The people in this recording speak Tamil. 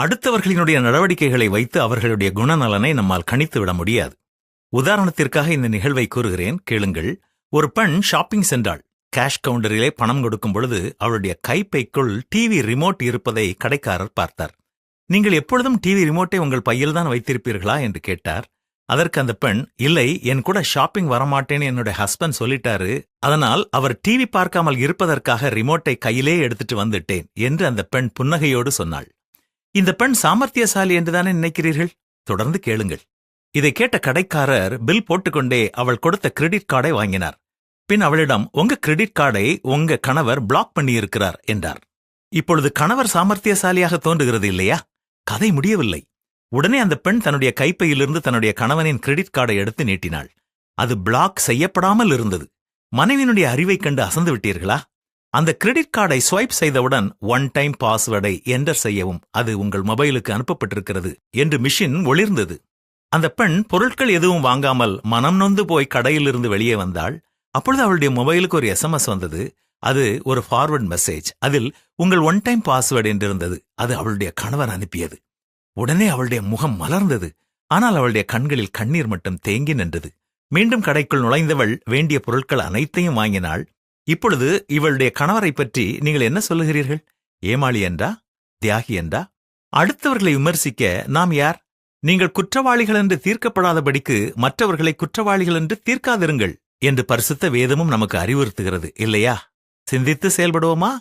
அடுத்தவர்களினுடைய நடவடிக்கைகளை வைத்து அவர்களுடைய குணநலனை நம்மால் கணித்து விட முடியாது. உதாரணத்திற்காக இந்த நிகழ்வை கூறுகிறேன் கேளுங்கள். ஒரு பெண் ஷாப்பிங் சென்றாள். கேஷ் கவுண்டரிலே பணம் கொடுக்கும் பொழுது அவளுடைய கைப்பைக்குள் டிவி ரிமோட் இருப்பதை கடைக்காரர் பார்த்தார். நீங்கள் எப்பொழுதும் டிவி ரிமோட்டை உங்கள் பையில்தான் வைத்திருப்பீர்களா? என்று கேட்டார். அதற்கு அந்த பெண் இல்லை என் கூட ஷாப்பிங் வரமாட்டேன்னு என்னுடைய ஹஸ்பண்ட் சொல்லிட்டாரு. அதனால் அவர் டிவி பார்க்காமல் இருப்பதற்காக ரிமோட்டை கையிலே எடுத்துட்டு வந்துட்டேன் என்று அந்த பெண் புன்னகையோடு சொன்னாள். இந்த பெண் சாமர்த்தியசாலி என்றுதானே நினைக்கிறீர்கள்? தொடர்ந்து கேளுங்கள். இதை கேட்ட கடைக்காரர் பில் போட்டுக்கொண்டே அவள் கொடுத்த கிரெடிட் கார்டை வாங்கினார். பின் அவளிடம் உங்க கிரெடிட் கார்டை உங்க கணவர் பிளாக் பண்ணியிருக்கிறார் என்றார். இப்பொழுது கணவர் சாமர்த்தியசாலியாக தோன்றுகிறது இல்லையா? கதை முடியவில்லை. உடனே அந்த பெண் தன்னுடைய கைப்பையிலிருந்து தன்னுடைய கணவனின் கிரெடிட் கார்டை எடுத்து நீட்டினாள். அது பிளாக் செய்யப்படாமல் இருந்தது. மனைவியினுடைய அறிவைக் கண்டு அசந்து விட்டீர்களா? அந்த கிரெடிட் கார்டை ஸ்வைப் செய்தவுடன் ஒன் டைம் பாஸ்வேர்டை என்டர் செய்யவும் அது உங்கள் மொபைலுக்கு அனுப்பப்பட்டிருக்கிறது என்று மிஷின் ஒளிர்ந்தது. அந்த பெண் பொருட்கள் எதுவும் வாங்காமல் மனம் நொந்து போய் கடையிலிருந்து வெளியே வந்தாள். அப்பொழுது அவளுடைய மொபைலுக்கு ஒரு எஸ்எம்எஸ் வந்தது. அது ஒரு ஃபார்வர்ட் மெசேஜ் அதில் உங்கள் ஒன் டைம் பாஸ்வேர்டு என்றிருந்தது. அது அவளுடைய கணவர் அனுப்பியது. உடனே அவளுடைய முகம் மலர்ந்தது. ஆனால் அவளுடைய கண்களில் கண்ணீர் மட்டும் தேங்கி நின்றது. மீண்டும் கடைக்குள் நுழைந்தவள் வேண்டிய பொருட்கள் அனைத்தையும் வாங்கினாள். இப்பொழுது இவளுடைய கணவரை பற்றி நீங்கள் என்ன சொல்லுகிறீர்கள்? ஏமாளி என்றா? தியாகி என்றா? அடுத்தவர்களை விமர்சிக்க நாம் யார்? நீங்கள் குற்றவாளிகள் என்று தீர்க்கப்படாதபடிக்கு மற்றவர்களை குற்றவாளிகள் என்று தீர்க்காதிருங்கள் என்று பரிசுத்த வேதமும் நமக்கு அறிவுறுத்துகிறது இல்லையா? சிந்தித்து செயல்படுவோமா?